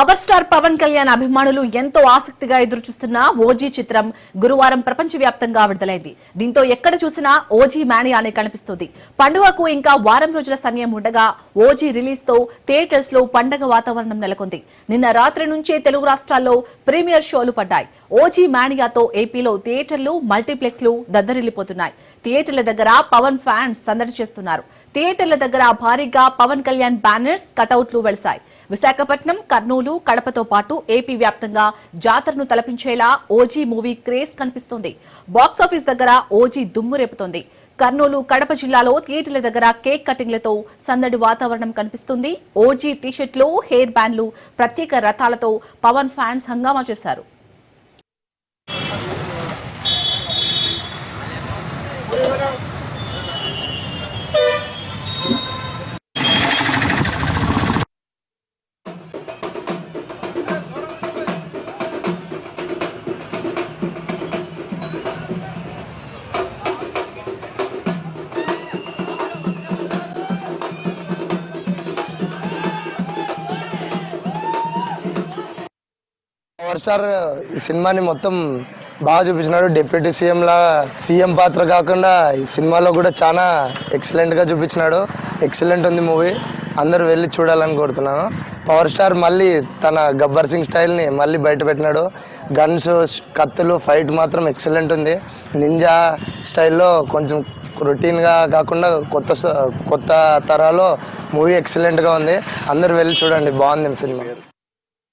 Power star Pawan Kalyan అభిమానులు ఎంతో ఆసక్తిగా ఎదురుచూస్తున్న ఓజీ చిత్రం గురువారం ప్రపంచవ్యాప్తంగా విడుదలైంది. దీంతో ఎక్కడ చూసినా ఓజీ మేనియానే కనిపిస్తుంది. పండుగకు ఇంకా వారం రోజుల సమయం ఉండగా ఓజీ రిలీజ్తో థియేటర్స్లో పండగ వాతావరణం నెలకొంది. నిన్న రాత్రి నుంచే తెలుగు రాష్ట్రాల్లో ప్రీమియర్ షోలు పడ్డాయి. ఓజీ మేనియాతో ఏపీలో థియేటర్లు మల్టీప్లెక్స్లు దద్దరిల్లిపోతున్నాయి. థియేటర్ల దగ్గర పవన్ ఫ్యాన్స్ సందడి చేస్తున్నారు. థియేటర్ల దగ్గర భారీగా పవన్ కళ్యాణ్ బ్యానర్స్ కటౌట్లు వెలిశాయి. విశాఖపట్నం కర్నూలు కడపతో పాటు ఏపీ వ్యాప్తంగా జాతరను తలపించేలా ఓజీ మూవీ క్రేజ్ కనిపిస్తోంది. బాక్సాఫీస్ దగ్గర ఓజీ దుమ్ము రేపుతోంది. కర్నూలు కడప జిల్లాలో థియేటర్ల దగ్గర కేక్ కటింగ్లతో సందడి వాతావరణం కనిపిస్తుంది. ఓజీ టీషర్ట్లు హెయిర్ బ్యాండ్లు ప్రత్యేక రథాలతో పవన్ ఫ్యాన్స్ హంగామా చేశారు. పవర్ స్టార్ ఈ సినిమాని మొత్తం బాగా చూపించినాడు. డిప్యూటీ సీఎం లా సీఎం పాత్ర కాకుండా ఈ సినిమాలో కూడా చాలా ఎక్సలెంట్గా చూపించినాడు. ఎక్సలెంట్ ఉంది మూవీ అందరూ వెళ్ళి చూడాలని కోరుతున్నాను. పవర్ స్టార్ మళ్ళీ తన గబ్బర్ సింగ్ స్టైల్ని మళ్ళీ బయట పెట్టినాడు. గన్స్ కత్తులు ఫైట్ మాత్రం ఎక్సలెంట్ ఉంది. నింజా స్టైల్లో కొంచెం రొటీన్గా కాకుండా కొత్త కొత్త తరాలో మూవీ ఎక్సలెంట్గా ఉంది. అందరూ వెళ్ళి చూడండి. బాగుంది సినిమా.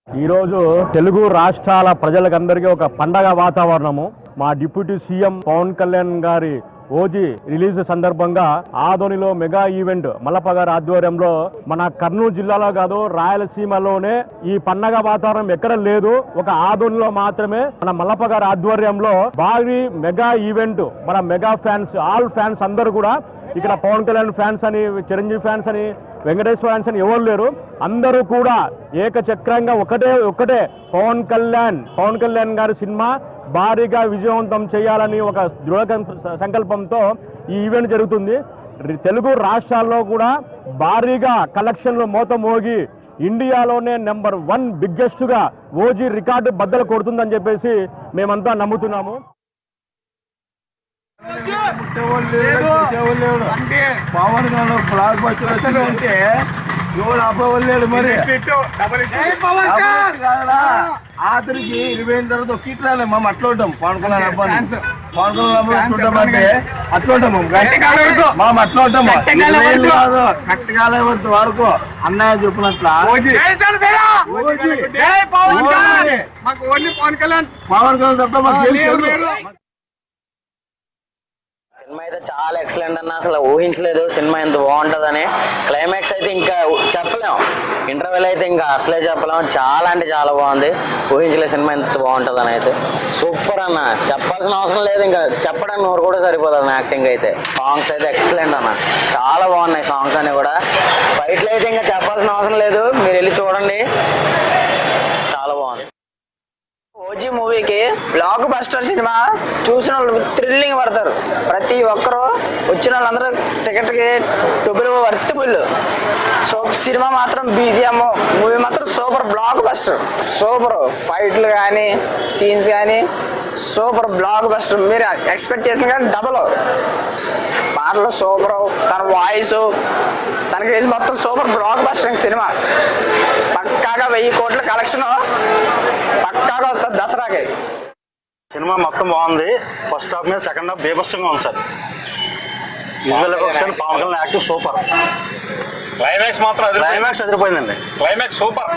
ఈరోజు తెలుగు రాష్ట్రాల ప్రజలకందరికీ ఒక పండగ వాతావరణము. మా డిప్యూటీ సీఎం పవన్ కళ్యాణ్ గారి ఓజీ రిలీజ్ సందర్భంగా ఆదోనిలో మెగా ఈవెంట్ మల్లప్ప గారి ఆధ్వర్యంలో మన కర్నూలు జిల్లాలో కాదు రాయలసీమలోనే ఈ పండగ వాతావరణం ఎక్కడ లేదు. ఒక ఆదోనిలో మాత్రమే మన మల్లప్ప గారి ఆధ్వర్యంలో భారీ మెగా ఈవెంట్ మన మెగా ఫ్యాన్స్ ఆల్ ఫ్యాన్స్ అందరూ కూడా ఇక్కడ పవన్ కళ్యాణ్ ఫ్యాన్స్ అని చిరంజీవి ఫ్యాన్స్ అని వెంకటేశ్వర ఫ్యాన్స్ అని ఎవరు లేరు. అందరూ కూడా ఏకచక్రంగా ఒకటే ఒకటే పవన్ కళ్యాణ్ పవన్ కళ్యాణ్ గారి సినిమా భారీగా విజయవంతం చేయాలని ఒక దృఢ సంకల్పంతో ఈ ఈవెంట్ జరుగుతుంది. తెలుగు రాష్ట్రాల్లో కూడా భారీగా కలెక్షన్లు మోత మోగి ఇండియాలోనే నెంబర్ వన్ బిగ్గెస్ట్గా ఓజీ రికార్డు బద్దలు కొడుతుందని చెప్పేసి మేమంతా నమ్ముతున్నాము. అంటే పవన్ గారు బ్లాక్ బస్టర్ ఎవడు ఆపవలేడు మరి ఆతరికి ఇరవై అయిన తర్వాత ఒక కిట్ రాలే మేము అట్లా ఉంటాం పవన్ కళ్యాణ్. అబ్బాయి పవన్ కళ్యాణ్ అట్లా ఉంటాం అంటే అట్లా ఉంటాం మేము అట్లా ఉంటాము కాదు కరెక్ట్ వరకు అన్నయ్య చెప్పినట్ల పవన్ కళ్యాణ్ తప్ప మాకు సినిమా అయితే చాలా ఎక్సలెంట్ అన్న. అసలు ఊహించలేదు సినిమా ఎంత బాగుంటుందని. క్లైమాక్స్ అయితే ఇంకా చెప్పలేం. ఇంటర్వెల్ అయితే ఇంకా అసలే చెప్పలేం. చాలా అంటే చాలా బాగుంది. ఊహించలేదు సినిమా ఎంత బాగుంటుందని అయితే. సూపర్ అన్న. చెప్పాల్సిన అవసరం లేదు ఇంకా. చెప్పడానికి నోరు కూడా సరిపోతుంది అన్న యాక్టింగ్ అయితే. సాంగ్స్ అయితే ఎక్సలెంట్ అన్న. చాలా బాగున్నాయి సాంగ్స్ అన్ని కూడా. బయటలో అయితే ఇంకా చెప్పాల్సిన అవసరం లేదు. మీరు వెళ్ళి చూడండి. మూవీకి బ్లాక్ బస్టర్ సినిమా చూసిన వాళ్ళు థ్రిల్లింగ్ పడతారు. ప్రతి ఒక్కరు వచ్చిన వాళ్ళందరూ టికెట్కి డబ్బులు వర్తిబుల్ సో సినిమా మాత్రం బీజిఎం మూవీ మాత్రం సూపర్ బ్లాక్ బస్టర్ సూపర్ ఫైట్లు కానీ సీన్స్ కానీ సూపర్ బ్లాక్ బస్టర్ మీరు ఎక్స్పెక్ట్ చేసిన కానీ డబల్ పాటలు సూపర్ తన వాయిస్ తనకి వేసి మొత్తం సూపర్ బ్లాక్ బస్టర్ సినిమా. పక్కాగా వెయ్యి కోట్ల కలెక్షన్ పక్కాగా వస్తుంది దసరాకి. సినిమా మొత్తం బాగుంది. ఫస్ట్ హాఫ్ మీద సెకండ్ హాఫ్ బేబస్తంగా ఉంది సార్. విజువల్ ఎఫెక్ట్స్ కానీ Pawan Kalyan active super. Climax మాత్రం క్లైమాక్స్ ఎదిరిపోయిందండి క్లైమాక్స్ సూపర్.